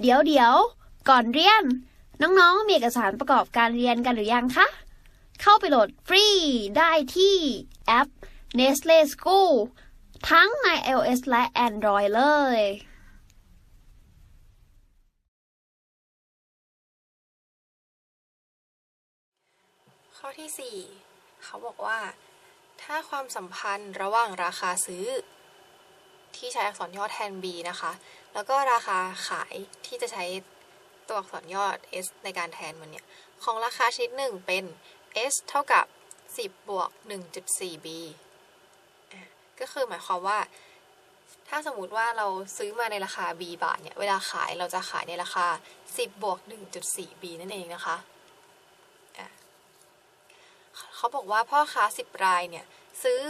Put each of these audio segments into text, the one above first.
เดี๋ยวเดี๋ยวก่อนเรียน น้องๆ มีเอกสารประกอบการเรียนกันหรือยังคะ เข้าไปโหลดฟรีได้ที่แอป Nestle School ทั้งใน iOS และ Android เลยข้อที่ 4 เขาบอกว่า ถ้าความสัมพันธ์ระหว่างราคาซื้อ ที่ใช้อักษรย่อแทน b นะคะ แล้วก็ราคาขายที่จะใช้ตัวอักษรย่อ s ในการแทนมันเนี่ย ของราคาชนิดหนึ่งเป็น s เท่ากับ 10 บวก 1.4b อะก็คือหมายความว่า ถ้าสมมติว่าเราซื้อมาในราคา b บาทเนี่ย เวลาขายเราจะขายในราคา 10 บวก 1.4b นั่นเองนะคะเขาบอกว่าพ่อค้าสิบรายเนี่ย ซื้อ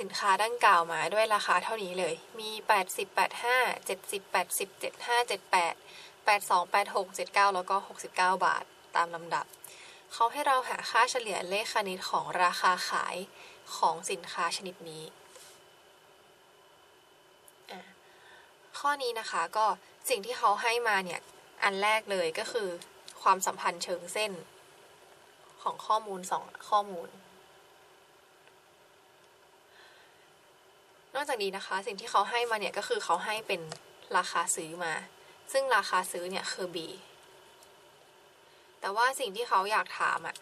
สินค้าดังกล่าวมาด้วยราคาเท่านี้เลย มี 80 85 70 80 75 78 82 86 79 แล้วก็ 69 บาทตามลำดับ เขาให้เราหาค่าเฉลี่ยเลขคณิตของราคาขายของสินค้าชนิดนี้ ข้อนี้นะคะก็สิ่งที่เขาให้มาเนี่ย อันแรกเลยก็คือ ความสัมพันธ์เชิงเส้นของข้อมูลสองข้อมูล นอกจากนี้นะคะ สิ่งที่เขาให้มาเนี่ยก็คือเขาให้เป็นราคาซื้อมา ซึ่งราคาซื้อเนี่ยคือ B แต่ว่าสิ่งที่เขาอยากถามอะ่ะ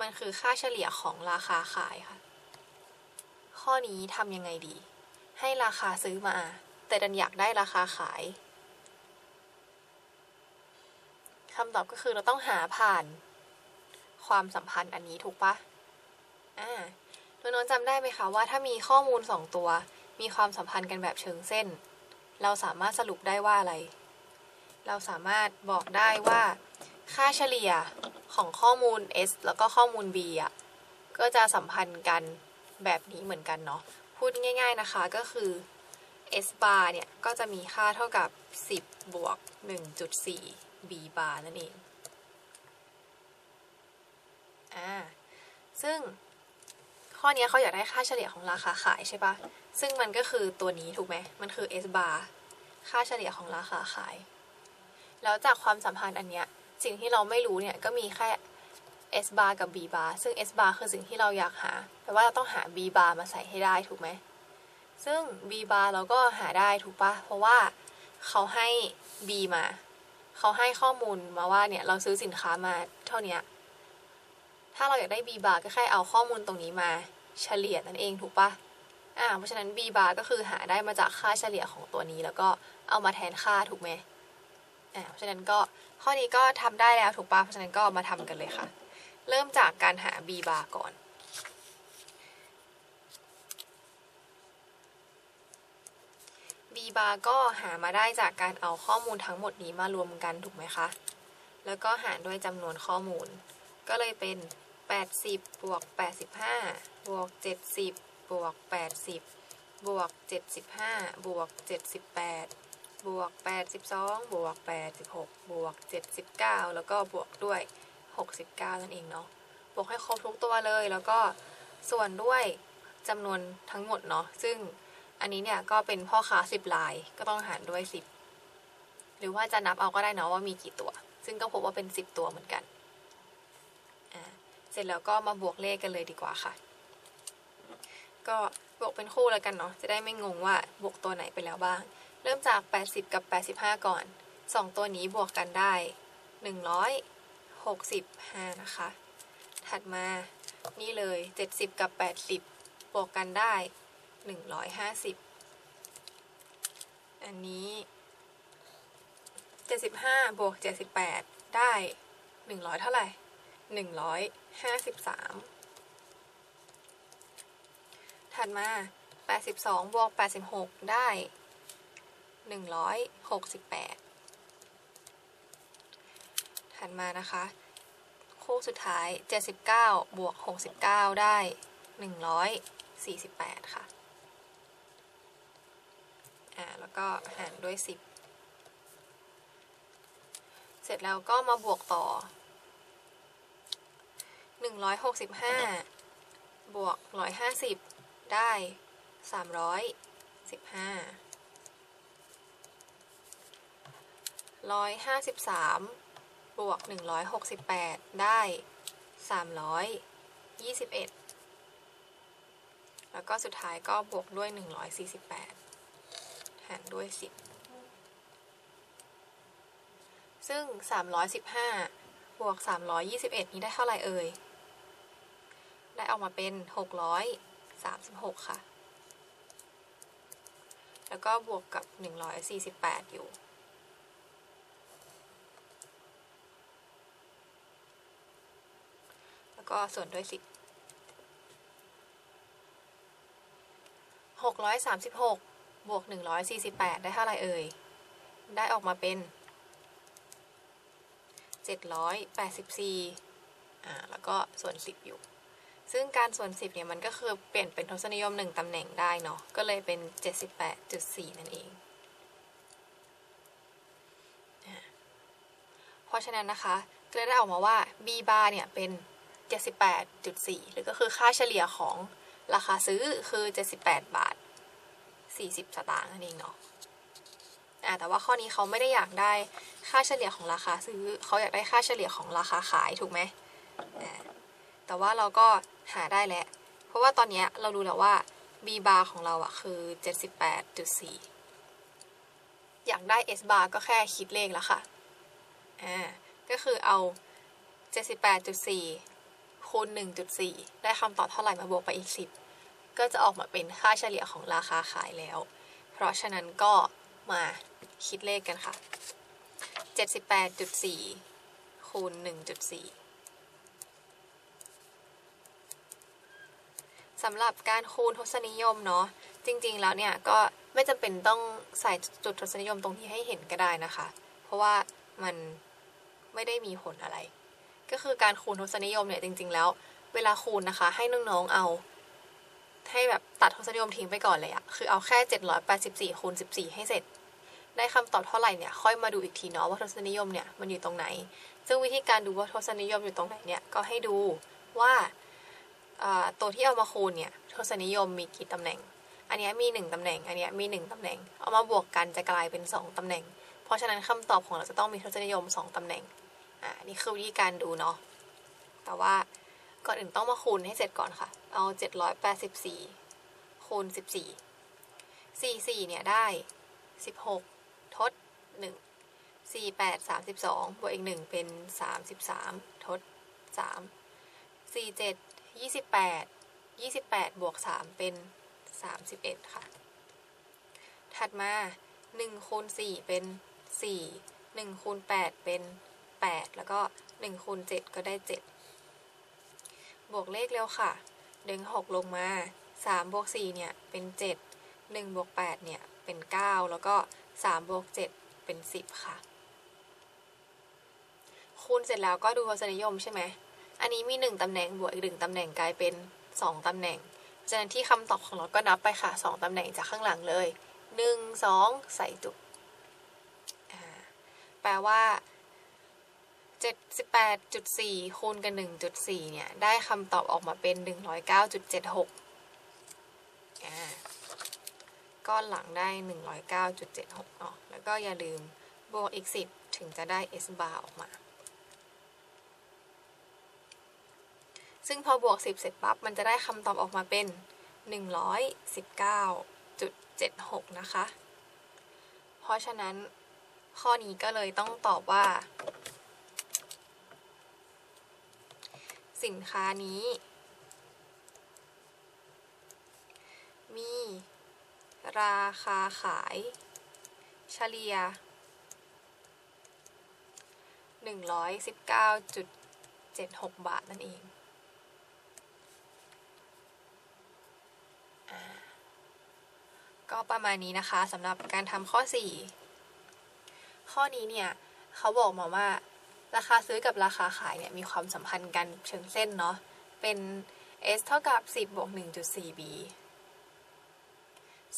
มันคือค่าเฉลี่ยของราคาขายค่ะ ข้อนี้ทำยังไงดี ให้ราคาซื้อมา แต่ดันอยากได้ราคาขายคำตอบก็คือเราต้องหาผ่านความสัมพันธ์อันนี้ถูกปะอ่า น้องๆจำได้ไหมคะว่าถ้ามีข้อมูลสองตัว มีความสัมพันธ์กันแบบเชิงเส้น เราสามารถสรุปได้ว่าอะไร เราสามารถบอกได้ว่า ค่าเฉลี่ยของข้อมูล S แล้วก็ข้อมูล B อะก็จะสัมพันธ์กันแบบนี้เหมือนกันเนาะพูดง่าย ๆนะคะก็คือ S bar เนี่ย ก็จะมีค่าเท่ากับ 10 บวก 1.4 B bar นั่นเอง อ่า ซึ่ง ข้อนี้เขาอยากได้ค่าเฉลี่ยของราคาขายใช่ปะซึ่งมันก็คือตัวนี้ถูกไหมมันคือ S bar ค่าเฉลี่ยของราคาขาย แล้วจากความสัมพันธ์อันเนี้ยสิ่งที่เราไม่รู้เนี่ยก็มีแค่ S bar กับ B bar ซึ่ง S bar คือสิ่งที่เราอยากหาแต่ว่าเราต้องหา B bar มาใส่ให้ได้ถูกไหม ซึ่ง B bar เราก็หาได้ถูกปะเพราะว่าเขาให้ B มา เขาให้ข้อมูลมาว่าเนี่ยเราซื้อสินค้ามาเท่านี้ ถ้าเราอยากได้ B bar ก็แค่เอาข้อมูลตรงนี้มาเฉลี่ยนั่นเองถูกปะอ่าเพราะฉะนั้น B bar ก็คือหาได้มาจากค่าเฉลี่ยของตัวนี้ แล้วก็เอามาแทนค่าถูกไหมอ่าเพราะฉะนั้นก็ข้อนี้ก็ทำได้แล้วถูกปะเพราะฉะนั้นก็มาทำกันเลยค่ะ เริ่มจากการหา B bar ก่อน B bar ก็หามาได้จากการเอาข้อมูลทั้งหมดนี้มารวมกันถูกไหมคะ แล้วก็หารด้วยจำนวนข้อมูล ก็เลยเป็น 80บวก85บวก70บวก80บวก75บวก78บวก82บวก86บวก79 แล้วก็บวกด้วย 69 นั่นเองเนาะบวกให้ครบทุกตัวเลยแล้วก็ส่วนด้วยจำนวนทั้งหมดเนาะซึ่งอันนี้เนี่ยก็เป็นพ่อค้า 10 ลายก็ต้องหารด้วย 10 หรือว่าจะนับเอาก็ได้เนาะว่ามีกี่ตัว ซึ่งก็พบว่าเป็น 10 ตัวเหมือนกัน เสร็จแล้วก็มาบวกเลขกันเลยดีกว่าค่ะ ก็บวกเป็นคู่แล้วกันเนาะจะได้ไม่งงว่าบวกตัวไหนไปแล้วบ้าง เริ่มจาก 80 กับ 85 ก่อน 2 ตัวนี้บวกกันได้ 165 นะคะ ถัดมานี่เลย 70 กับ 80 บวกกันได้ 150 อันนี้ 75 บวก 78 ได้ 100 เท่าไหร่ หนึ่งร้อยห้าสิบสามถัดมาแปดสิบสองบวกแปดสิบหกได้หนึ่งร้อยหกสิบแปดถัดมานะคะ คู่สุดท้ายเจ็ดสิบเก้าบวกหกสิบเก้าได้หนึ่งร้อยสี่สิบแปดค่ะอ่าแล้วก็หารด้วยสิบเสร็จแล้วก็มาบวกต่อ 165 บวก 150 ได้ 315 153 บวก 168 ได้ 321 แล้วก็สุดท้ายก็บวกด้วย 148 หารด้วย 10 ซึ่ง 315 บวก 321 นี้ได้เท่าไหร่เอ่ย ได้ออกมาเป็นหกร้อยสามสิบหกค่ะ แล้วก็บวกกับหนึ่งร้อยสี่สิบแปดอยู่ แล้วก็ส่วนด้วยสิบหกร้อยสามสิบหกบวกหนึ่งร้อยสี่สิบแปดได้เท่าไรเอ่ย ได้ออกมาเป็นเจ็ดร้อยแปดสิบสี่อ่า แล้วก็ส่วนสิบอยู่ ซึ่งการส่วนสิบเนี่ยมันก็คือเปลี่ยนเป็นทศนิยมหนึ่งตำแหน่งได้เนาะก็เลยเป็นเจ็ดสิบแปดจุดสี่นั่นเอง เพราะฉะนั้นนะคะก็เลยได้ออกมาว่า b bar เนี่ยเป็น 78.4 หรือก็คือค่าเฉลี่ยของราคาซื้อคือ 78 บาท 40 สตางค์นั่นเองเนาะอ่าแต่ว่าข้อนี้เขาไม่ได้อยากได้ค่าเฉลี่ยของราคาซื้อเขาอยากได้ค่าเฉลี่ยของราคาขายถูกไหมอ่า แต่ว่าเราก็หาได้แล้ว เพราะว่าตอนนี้เรารู้แล้วว่า b bar ของเราอะคือ 78.4 อยากได้ s bar ก็แค่คิดเลขแล้วค่ะ อ่า ก็คือเอา 78.4 คูณ 1.4 ได้คำตอบเท่าไหร่มาบวกไปอีก 10 ก็จะออกมาเป็นค่าเฉลี่ยของราคาขายแล้ว เพราะฉะนั้นก็มาคิดเลขกันค่ะ 78.4 คูณ 1.4 สำหรับการคูณทศนิยมเนาะจริงๆแล้วเนี่ยก็ไม่จำเป็นต้องใส่จุดทศนิยมตรงที่ให้เห็นก็ได้นะคะ เพราะว่ามันไม่ได้มีผลอะไร ก็คือการคูณทศนิยมเนี่ยจริง ๆ แล้ว เวลาคูณนะคะ ให้น้องๆเอาให้แบบตัดทศนิยมทิ้งไปก่อนเลยอะคือเอาแค่ 784คูณ14 ให้เสร็จ ได้คำตอบเท่าไหร่เนี่ยค่อยมาดูอีกทีเนาะว่าทศนิยมเนี่ยมันอยู่ตรงไหน ซึ่งวิธีการดูว่าทศนิยมอยู่ตรงไหนเนี่ยก็ให้ดูว่า ตัวที่เอามาคูณเนี่ยทศนิยมมีกี่ตำแหน่ง อันนี้มี 1ตำแหน่ง อันนี้มี 1ตำแหน่ง เอามาบวกกันจะกลายเป็น 2ตำแหน่ง เพราะฉะนั้นคำตอบของเราจะต้องมีทศนิยม 2ตำแหน่ง อ่า นี่คือวิธีการดูเนาะ แต่ว่าก่อนอื่นต้องมาคูณให้เสร็จก่อนค่ะ เอา 784 คูณ 14 44 เนี่ยได้ 16 ทด 1 48 32 บวกอีก 1 เป็น 33 ทด 3 47 28 28บวก3เป็น31ค่ะ ถัดมา1คูณ4เป็น4 1คูณ8เป็น8แล้วก็1คูณ7ก็ได้7บวกเลขเร็วค่ะ ดึง6ลงมา3บวก4เนี่ยเป็น7 1บวก8เนี่ยเป็น9แล้วก็3บวก7เป็น10ค่ะ คูณเสร็จแล้วก็ดูทศนิยมใช่ไหม อันนี้มี 1ตำแหน่งบวกอีก1ตำแหน่งกลายเป็น 2ตำแหน่งฉะนั้นที่คำตอบของเราก็นับไปค่ะ 2ตำแหน่งจากข้างหลังเลย 1 2 ใส่จุดแปลว่า 78.4 คูณกับ1.4 เนี่ย ได้คำตอบออกมาเป็น 109.76อ่าก้อนหลังได้ 109.76เนาะแล้วก็อย่าลืมบวกอีก 10 ถึงจะได้ s bar ออกมา ซึ่งพอบวก 10 เสร็จปั๊บ มันจะได้คำตอบออกมาเป็น 119.76 นะคะ เพราะฉะนั้นข้อนี้ก็เลยต้องตอบว่า สินค้านี้ มีราคาขายเฉลี่ย 119.76 บาทนั่นเอง ประมาณนี้นะคะสำหรับการทำข้อ 4 ข้อนี้เนี่ยเขาบอกมาว่า ราคาซื้อกับราคาขายเนี่ยมีความสัมพันธ์กันเชิงเส้นเนาะเป็น s เท่ากับ 10บวก1.4 b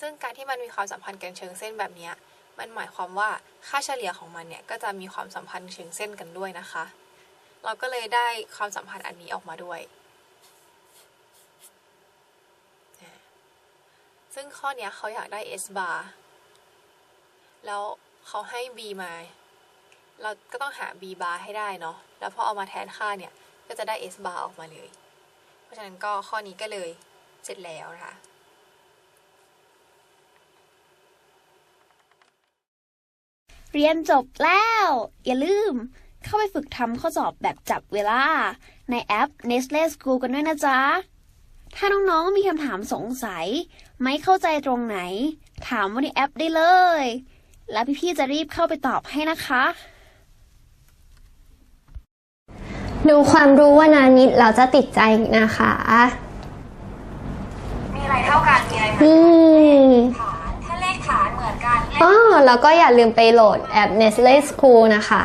ซึ่งการที่มันมีความสัมพันธ์กันเชิงเส้นแบบนี้มันหมายความว่าค่าเฉลี่ยของมันเนี่ยก็จะมีความสัมพันธ์เชิงเส้นกันด้วยนะคะ เราก็เลยได้ความสัมพันธ์อันนี้ออกมาด้วย ซึ่งข้อนี้เขาอยากได้ s bar แล้วเขาให้ b มา เราก็ต้องหา b bar ให้ได้เนาะ แล้วพอเอามาแทนค่าเนี่ย ก็จะได้ s bar ออกมาเลย เพราะฉะนั้นก็ข้อนี้ก็เลยเสร็จแล้วนะคะเรียนจบแล้ว อย่าลืม เข้าไปฝึกทำข้อสอบแบบจับเวลา ในแอป Nestle School กันด้วยนะจ๊ะ ถ้าน้องๆมีคำถามสงสัย ไม่เข้าใจตรงไหน ถามว่าในแอปได้เลย แล้วพี่ๆจะรีบเข้าไปตอบให้นะคะดูความรู้ว่านานิดเราจะติดใจนะคะ มีอะไรเท่ากัน มีอะไรเหมือนอืมฐานถ้าเลขฐานเหมือนกันเลขอ๋อแล้วก็อย่าลืมไปโหลดแอป Nestle School นะคะ